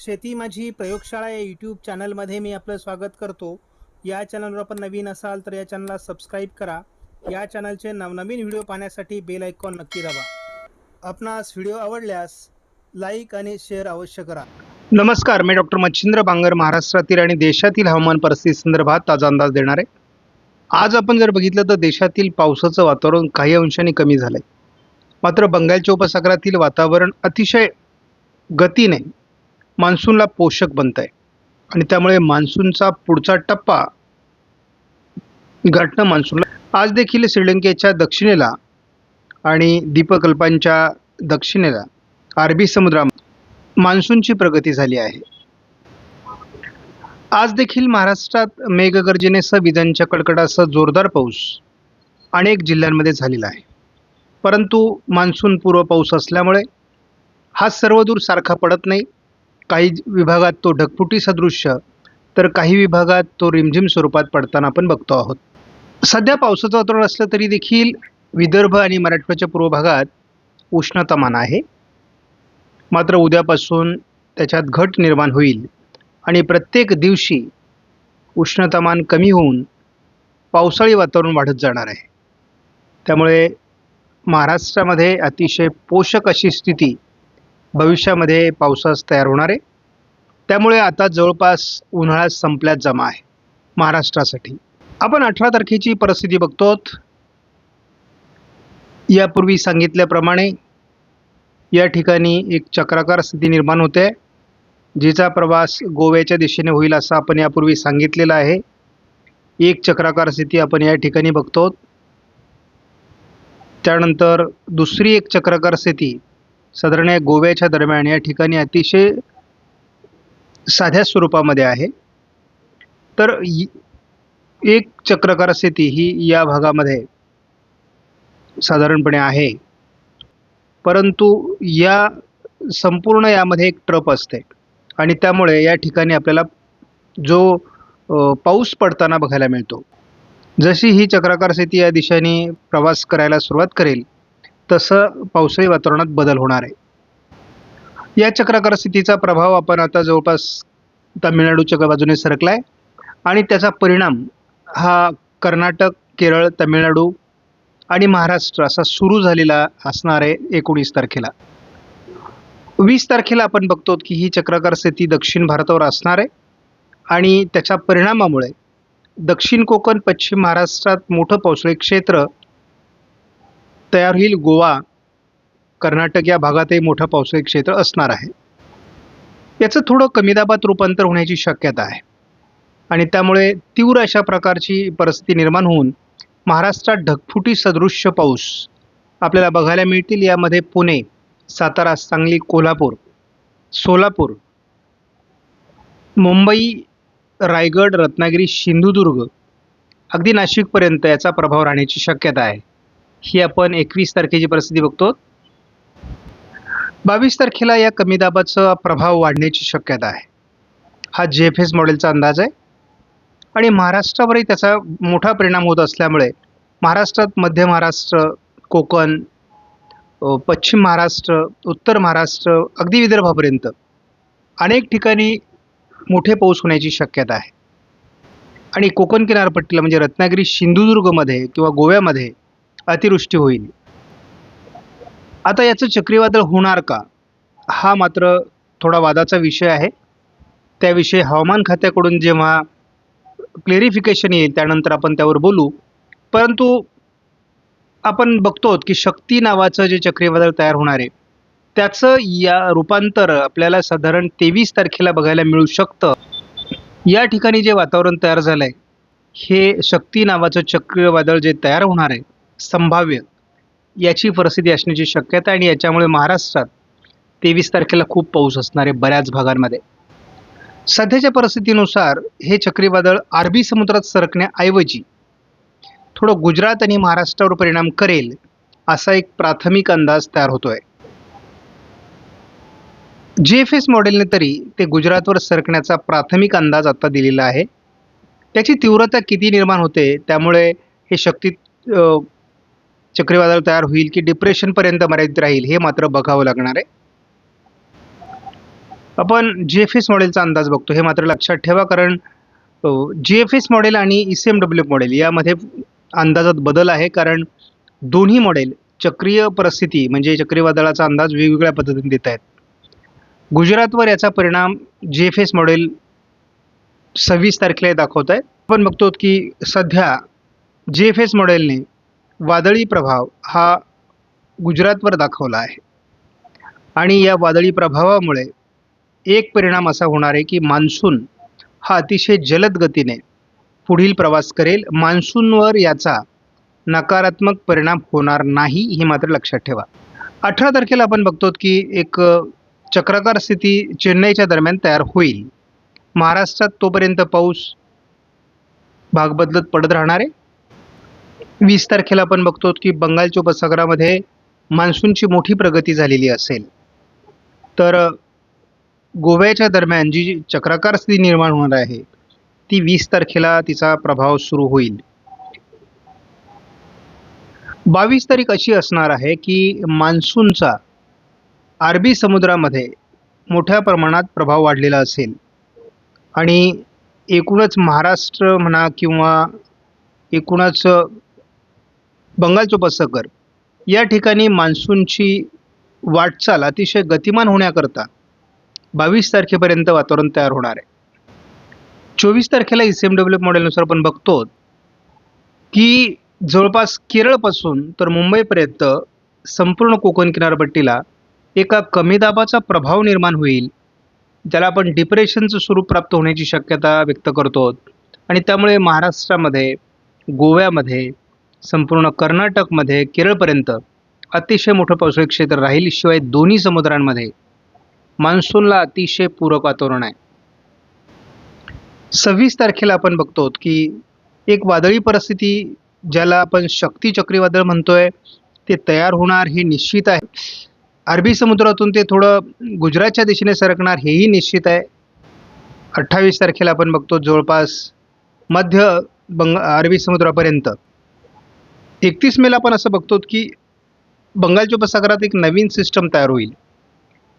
शेती माझी प्रयोगशाळा या यूट्यूब चॅनलमध्ये मी आपलं स्वागत करतो. या चॅनलवर आपण नवीन असाल तर या चॅनलला सबस्क्राईब करा. या चॅनलचे नवनवीन व्हिडिओ पाहण्यासाठी बेल आयकॉन नक्की दाबा. आपणास व्हिडिओ आवडल्यास लाईक आणि शेअर अवश्य करा. नमस्कार मी डॉक्टर मच्छिंद्र बांगर महाराष्ट्रातील आणि देशातील हवामान परिस्थिती संदर्भात ताजा अंदाज देणार. आहे आज आपण जर बघितलं तर देशातील पावसाचं वातावरण काही अंशाने कमी झालं आहे मात्र बंगालच्या उपसागरातील वातावरण अतिशय गतीने मान्सूनला पोषक बनत आहे आणि त्यामुळे मान्सूनचा पुढचा टप्पा गाठणं मान्सूनला आज देखील श्रीलंकेच्या दक्षिणेला आणि दीपकल्पांच्या दक्षिणेला अरबी समुद्रा मान्सूनची प्रगती झाली आहे. आज देखील महाराष्ट्रात मेघगर्जनेसह विजांच्या कडकडासह जोरदार पाऊस अनेक जिल्ह्यांमध्ये झालेला आहे. परंतु मान्सून पूर्व पाऊस असल्यामुळे हा सर्वदूर सारखा पडत नाही. काही विभागात तो ढगफुटी सदृश्य तर काही विभागात तो रिमझिम स्वरूपात पडताना आपण बघतो आहोत. सध्या पावसाचं वातावरण असलं तरी देखील विदर्भ आणि मराठवाड्याच्या पूर्व भागात उष्णतामान आहे. मात्र उद्यापासून त्याच्यात घट निर्माण होईल आणि प्रत्येक दिवशी उष्णतामान कमी होऊन पावसाळी वातावरण वाढत जाणार आहे. त्यामुळे महाराष्ट्रामध्ये अतिशय पोषक अशी स्थिती भविष्यामध्ये पावसास तयार होणार आहे. त्यामुळे आता जवळपास उन्हाळा संपल्यात जमा आहे महाराष्ट्रासाठी. आपण अठरा तारखेची परिस्थिती बघतो. यापूर्वी सांगितल्याप्रमाणे या ठिकाणी एक चक्राकार स्थिती निर्माण होते. जिचा प्रवास गोव्याच्या दिशेने होईल असं आपण यापूर्वी सांगितलेलं आहे. एक चक्राकार स्थिती आपण या ठिकाणी बघतो. त्यानंतर दुसरी एक चक्राकार स्थिती साधारण या गोव्याच्या दरम्यान या ठिकाणी अतिशय साध्या स्वरूपामध्ये आहे. तर एक चक्रकार स्थिती ही या भागामध्ये साधारणपणे आहे. परंतु या संपूर्ण यामध्ये एक ट्रप असते आणि त्यामुळे या ठिकाणी आपल्याला जो पाऊस पडताना बघायला मिळतो. जशी ही चक्राकार स्थिती या दिशेने प्रवास करायला सुरुवात करेल तसं पावसाळी वातावरणात बदल होणार आहे. या चक्राकार स्थितीचा प्रभाव आपण आता जवळपास तामिळनाडूच्या बाजूने सरकला आहे आणि त्याचा परिणाम हा कर्नाटक केरळ तामिळनाडू आणि महाराष्ट्र असा सुरू झालेला असणार आहे एकोणीस तारखेला. वीस तारखेला आपण बघतो की ही चक्राकार स्थिती दक्षिण भारतावर असणार आहे आणि त्याच्या परिणामामुळे दक्षिण कोकण पश्चिम महाराष्ट्रात मोठं पावसाळी क्षेत्र तयार होईल. गोवा कर्नाटक या भागातही मोठं पावसाळी क्षेत्र असणार आहे. याचं थोडं कमी दाबात रूपांतर होण्याची शक्यता आहे. आणि त्यामुळे तीव्र अशा प्रकारची परिस्थिती निर्माण होऊन महाराष्ट्रात ढगफुटी सदृश्य पाऊस आपल्याला बघायला मिळतील. यामध्ये पुणे सातारा सांगली कोल्हापूर सोलापूर मुंबई रायगड रत्नागिरी सिंधुदुर्ग अगदी नाशिकपर्यंत याचा प्रभाव राहण्याची शक्यता आहे. ही आपण एकवीस तारखेची परिस्थिती बघतो. बावीस तारखेला या कमी दाबाचा प्रभाव वाढण्याची शक्यता आहे. हा जे एफ एस मॉडेलचा अंदाज आहे. आणि महाराष्ट्रावरही त्याचा मोठा परिणाम होत असल्यामुळे महाराष्ट्रात मध्य महाराष्ट्र कोकण पश्चिम महाराष्ट्र उत्तर महाराष्ट्र अगदी विदर्भापर्यंत अनेक ठिकाणी मोठे पाऊस होण्याची शक्यता आहे. आणि कोकण किनारपट्टीला म्हणजे रत्नागिरी सिंधुदुर्गमध्ये किंवा गोव्यामध्ये अतिवृष्टी होईल. आता याचं चक्रीवादळ होणार का? हा मात्र थोडा वादाचा विषय आहे. त्याविषयी हवामान खात्याकडून जेव्हा क्लेरिफिकेशन येईल त्यानंतर आपण त्यावर बोलू. परंतु आपण बघतो की शक्ती नावाचं जे चक्रीवादळ तयार होणार आहे त्याचं या रूपांतर आपल्याला साधारण तेवीस तारखेला बघायला मिळू शकतं. या ठिकाणी जे वातावरण तयार झालं आहे हे शक्ती नावाचं चक्रीवादळ जे तयार होणार आहे संभाव्य. याची परिस्थिती असण्याची शक्यता आणि याच्यामुळे महाराष्ट्रात तेवीस तारखेला खूप पाऊस असणार आहे बऱ्याच भागांमध्ये. सध्याच्या परिस्थितीनुसार हे चक्रीवादळ अरबी समुद्रात सरकण्याऐवजी थोडं गुजरात आणि महाराष्ट्रावर परिणाम करेल असा एक प्राथमिक अंदाज तयार होतोय. जी एफ एस मॉडेलने तरी ते गुजरातवर सरकण्याचा प्राथमिक अंदाज आता दिलेला आहे. त्याची तीव्रता किती निर्माण होते त्यामुळे हे शक्ती चक्रीवादळ तयार होईल की डिप्रेशनपर्यंत मर्यादित राहील हे मात्र बघावं लागणार आहे. आपण जी एफ एस मॉडेलचा अंदाज बघतो हे मात्र लक्षात ठेवा कारण जी एफ एस मॉडेल आणि E C M W model यामध्ये अंदाजात बदल आहे कारण दोन्ही मॉडेल चक्रीय परिस्थिती म्हणजे चक्रीवादळाचा अंदाज वेगवेगळ्या पद्धतीने देत आहेत. गुजरातवर याचा परिणाम जी एफ एस मॉडेल सव्वीस तारखेला दाखवत आहे आपण बघतो की सध्या जी एफ एस मॉडेलने वादळी प्रभाव हा गुजरातवर दाखवला आहे. आणि या वादळी प्रभावामुळे एक परिणाम असा होणार आहे की मान्सून हा अतिशय जलद गतीने पुढील प्रवास करेल. मान्सूनवर याचा नकारात्मक परिणाम होणार नाही हे मात्र लक्षात ठेवा. अठरा तारखेला आपण बघतो की एक चक्राकार स्थिती चेन्नईच्या दरम्यान तयार होईल. महाराष्ट्रात तोपर्यंत पाऊस भाग बदलत पडत राहणार आहे. वीस तारखेला आपण बघतो की बंगालच्या उपसागरामध्ये मान्सूनची मोठी प्रगती झालेली असेल. तर गोव्याच्या दरम्यान जी चक्राकार स्थिती निर्माण होणार आहे ती वीस तारखेला तिचा प्रभाव सुरू होईल. बावीस तारीख अशी असणार आहे की मान्सूनचा अरबी समुद्रामध्ये मोठ्या प्रमाणात प्रभाव वाढलेला असेल. आणि एकूणच महाराष्ट्र म्हणा किंवा एकूणच बंगालचं उपसागर या ठिकाणी मान्सूनची वाटचाल अतिशय गतिमान होण्याकरता बावीस तारखेपर्यंत वातावरण तयार होणार आहे. चोवीस तारखेला ई सी एम डब्ल्यू मॉडेलनुसार आपण बघतो की जवळपास केरळपासून तर मुंबईपर्यंत संपूर्ण कोकण किनारपट्टीला एका कमी दाबाचा प्रभाव निर्माण होईल ज्याला आपण डिप्रेशनचं स्वरूप प्राप्त होण्याची शक्यता व्यक्त करतो. आणि त्यामुळे महाराष्ट्रामध्ये गोव्यामध्ये संपूर्ण कर्नाटकमध्ये केरळपर्यंत अतिशय मोठं पावसाळी क्षेत्र राहील शिवाय दोन्ही समुद्रांमध्ये मान्सूनला अतिशय पूरक वातावरण आहे. सव्वीस तारखेला आपण बघतो की एक वादळी परिस्थिती ज्याला आपण शक्ती चक्रीवादळ म्हणतोय ते तयार होणार हे निश्चित आहे. अरबी समुद्रातून ते थोडं गुजरातच्या दिशेने सरकणार हेही निश्चित आहे. अठ्ठावीस तारखेला आपण बघतो जवळपास मध्य बंग अरबी समुद्रापर्यंत एकतीस मेला आपण असं बघतो की बंगालच्या उपसागरात एक नवीन सिस्टम तयार होईल.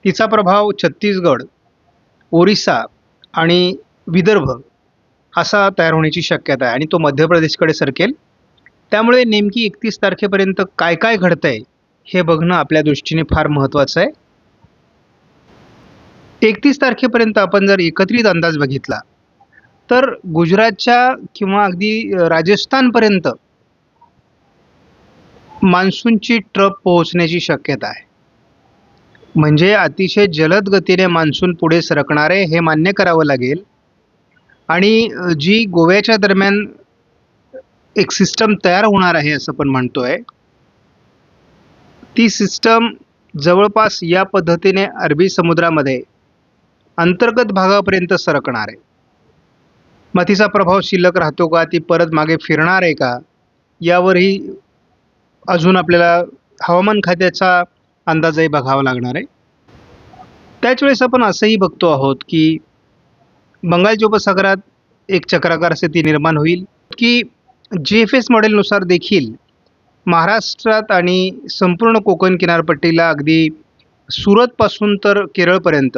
तिचा प्रभाव छत्तीसगड ओरिसा आणि विदर्भ असा तयार होण्याची शक्यता आहे आणि तो मध्य प्रदेशकडे सरकेल. त्यामुळे नेमकी एकतीस तारखेपर्यंत काय काय घडतं आहे हे बघणं आपल्या दृष्टीने फार महत्त्वाचं आहे. एकतीस तारखेपर्यंत आपण जर एकत्रित अंदाज बघितला तर गुजरातच्या किंवा अगदी राजस्थानपर्यंत मान्सूनची ट्रप पोहोचण्याची शक्यता आहे. म्हणजे अतिशय जलद गतीने मान्सून पुढे सरकणार आहे हे मान्य करावं लागेल. आणि जी गोव्याच्या दरम्यान एक सिस्टम तयार होणार आहे असं पण म्हणतोय ती सिस्टम जवळपास या पद्धतीने अरबी समुद्रामध्ये अंतर्गत भागापर्यंत सरकणार आहे. मग तिचा प्रभाव शिल्लक राहतो का? ती परत मागे फिरणार आहे का? यावरही अजून आपल्याला हवामान खात्याचा अंदाजही बघावा लागणार आहे. त्याच वेळेस आपण असंही बघतो आहोत की बंगालच्या उपसागरात एक चक्राकार स्थिती निर्माण होईल की जी एफ एस मॉडेलनुसार देखील महाराष्ट्रात आणि संपूर्ण कोकण किनारपट्टीला अगदी सुरतपासून तर केरळपर्यंत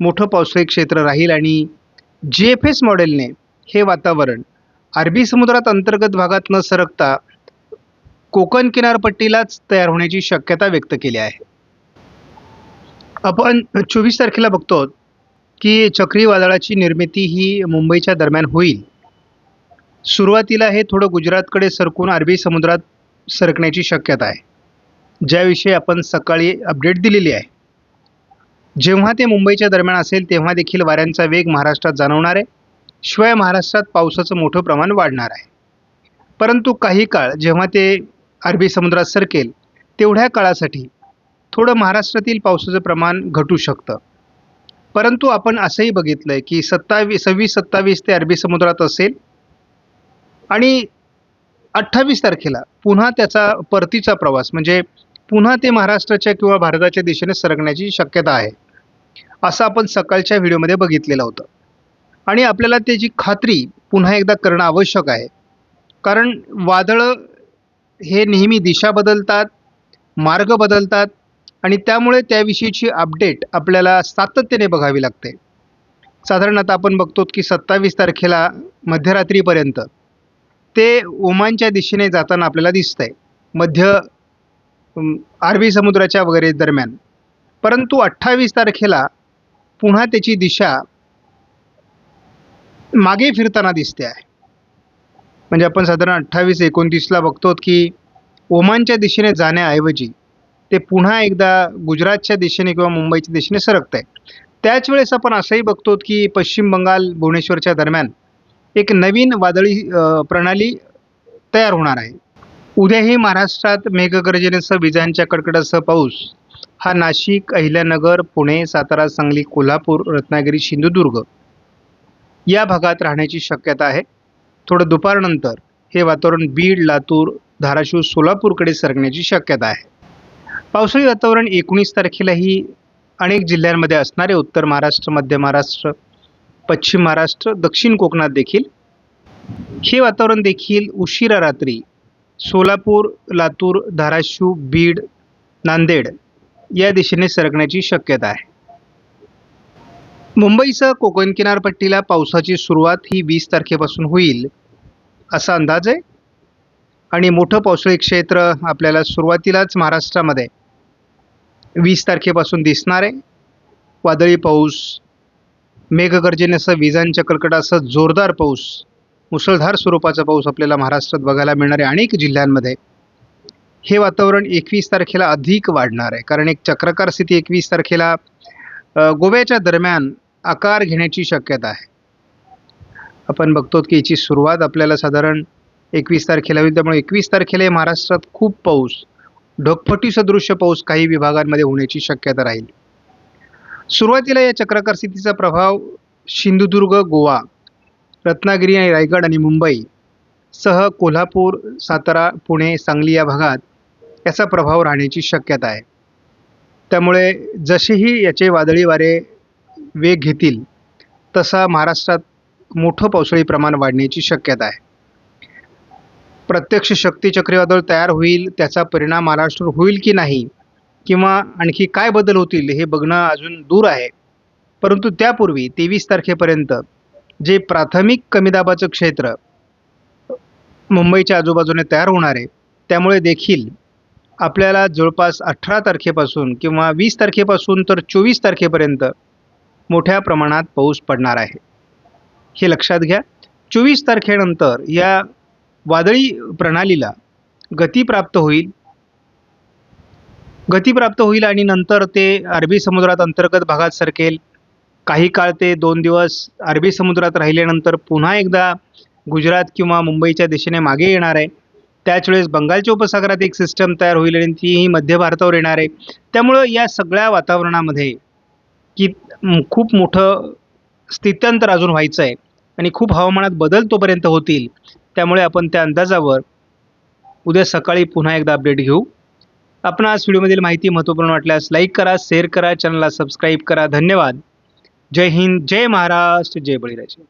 मोठं पावसाळी क्षेत्र राहील आणि जी एफ एस मॉडेलने हे वातावरण अरबी समुद्रात अंतर्गत भागात न सरकता कोकण किनारपट्टीलाच तयार होण्याची शक्यता व्यक्त केली आहे. आपण चोवीस तारखेला बघतो की चक्रीवादळाची निर्मिती ही मुंबईच्या दरम्यान होईल. सुरुवातीला हे थोडं गुजरातकडे सरकून अरबी समुद्रात सरकण्याची शक्यता आहे. ज्याविषयी आपण सकाळी अपडेट दिलेली आहे. जेव्हा ते मुंबईच्या दरम्यान असेल तेव्हा देखील वाऱ्यांचा वेग महाराष्ट्रात जाणवणार आहे. शिवाय महाराष्ट्रात पावसाचं मोठं प्रमाण वाढणार आहे. परंतु काही काळ जेव्हा ते अरबी समुद्रात सरकेल तेवढ्या काळासाठी थोडं महाराष्ट्रातील पावसाचं प्रमाण घटू शकतं. परंतु आपण असंही बघितलं आहे की सत्तावीस सव्वीस सत्तावीस ते अरबी समुद्रात असेल आणि अठ्ठावीस तारखेला पुन्हा त्याचा परतीचा प्रवास म्हणजे पुन्हा ते महाराष्ट्राच्या किंवा भारताच्या दिशेने सरकण्याची शक्यता आहे असं आपण सकाळच्या व्हिडिओमध्ये बघितलेलं होतं. आणि आपल्याला त्याची खात्री पुन्हा एकदा करणं आवश्यक आहे. कारण वादळं हे नेहमी दिशा बदलतात मार्ग बदलतात आणि त्यामुळे त्याविषयीची अपडेट आपल्याला सातत्याने बघावी लागते. साधारणतः आपण बघतो की सत्तावीस तारखेला मध्यरात्रीपर्यंत ते ओमानच्या दिशेने जाताना आपल्याला दिसतंय. मध्य अरबी समुद्राच्या वगैरे दरम्यान. परंतु अठ्ठावीस तारखेला पुन्हा त्याची दिशा मागे फिरताना दिसते आहे. म्हणजे आपण साधारण अठ्ठावीस एकोणतीसला बघतो की ओमानच्या दिशेने जाण्याऐवजी ते पुन्हा एकदा गुजरातच्या दिशेने किंवा मुंबईच्या दिशेने सरकत आहे त्याच वेळेस आपण असंही बघतो की पश्चिम बंगाल भुवनेश्वरच्या दरम्यान एक नवीन वादळी प्रणाली तयार होणार आहे. उद्याही महाराष्ट्रात मेघगर्जनेसह विजांच्या कडकडासह पाऊस. हा नाशिक अहिल्यानगर पुणे सातारा सांगली कोल्हापूर रत्नागिरी सिंधुदुर्ग या भागात राहण्याची शक्यता आहे. थोडं दुपारनंतर हे वातावरण बीड लातूर धाराशिव सोलापूरकडे सरकण्याची शक्यता आहे. पावसाळी वातावरण एकोणीस तारखेलाही अनेक जिल्ह्यांमध्ये असणारे उत्तर महाराष्ट्र मध्य महाराष्ट्र पश्चिम महाराष्ट्र दक्षिण कोकणात देखील हे वातावरण देखील उशिरा रात्री सोलापूर लातूर धाराशिव बीड नांदेड या दिशेने सरकण्याची शक्यता आहे. मुंबईसह कोकण किनारपट्टीला पावसाची सुरुवात ही वीस तारखेपासून होईल असा अंदाज आहे. आणि मोठं पावसाळी क्षेत्र आपल्याला सुरुवातीलाच महाराष्ट्रामध्ये वीस तारखेपासून दिसणार आहे. वादळी पाऊस मेघगर्जनेसह विजांच्या कडकडासह जोरदार पाऊस मुसळधार स्वरूपाचा पाऊस आपल्याला महाराष्ट्रात बघायला मिळणार आहे. अनेक जिल्ह्यांमध्ये हे वातावरण एकवीस तारखेला अधिक वाढणार आहे. कारण एक चक्रकार स्थिती एकवीस तारखेला गोव्याच्या दरम्यान आकार घेण्याची शक्यता आहे. आपण बघतो की याची सुरुवात आपल्याला साधारण एकवीस तारखेला होईल. त्यामुळे एकवीस तारखेला महाराष्ट्रात खूप पाऊस ढगफटी सदृश्य पाऊस काही विभागांमध्ये होण्याची शक्यता राहील. सुरुवातीला या चक्राकार स्थितीचा प्रभाव सिंधुदुर्ग गोवा रत्नागिरी आणि रायगड आणि मुंबई सह कोल्हापूर सातारा पुणे सांगली या भागात याचा प्रभाव राहण्याची शक्यता आहे. त्यामुळे जसेही याचे वादळी वारे वेग घेतील तसा महाराष्ट्रात मोठं पावसाळी प्रमाण वाढण्याची शक्यता आहे. प्रत्यक्ष शक्ती चक्रीवादळ तयार होईल त्याचा परिणाम महाराष्ट्रावर होईल की नाही किंवा आणखी काय बदल होतील हे बघणं अजून दूर आहे. परंतु त्यापूर्वी तेवीस तारखेपर्यंत जे प्राथमिक कमी दाबाचं क्षेत्र मुंबईच्या आजूबाजूने तयार होणार आहे त्यामुळे देखील आपल्याला जवळपास अठरा तारखेपासून किंवा वीस तारखेपासून तर चोवीस तारखेपर्यंत मोठ्या प्रमाणात पाऊस पडणार आहे. हे लक्षात घ्या. चोवीस तारखेनंतर या वादळी प्रणालीला गती प्राप्त होईल. गती प्राप्त होईल आणि नंतर ते अरबी समुद्रात अंतर्गत भागात सरकेल. काही काळ ते दोन दिवस अरबी समुद्रात राहिल्यानंतर पुन्हा एकदा गुजरात किंवा मुंबईच्या दिशेने मागे येणार आहे. त्याच वेळेस बंगालच्या उपसागरात एक सिस्टम तयार होईल आणि तीही मध्य भारतावर येणार आहे. त्यामुळं या सगळ्या वातावरणामध्ये की खूप मोठं स्थित्यंतर अजून व्हायचं आहे आणि खूप हवामानात बदल तोपर्यंत होतील. त्यामुळे आपण त्या अंदाजावर उद्या सकाळी पुन्हा एकदा अपडेट घेऊ. आपण आज व्हिडिओमधील माहिती महत्त्वपूर्ण वाटल्यास लाईक करा शेअर करा चॅनलला सबस्क्राईब करा. धन्यवाद. जय हिंद जय महाराष्ट्र जय बळीराजे.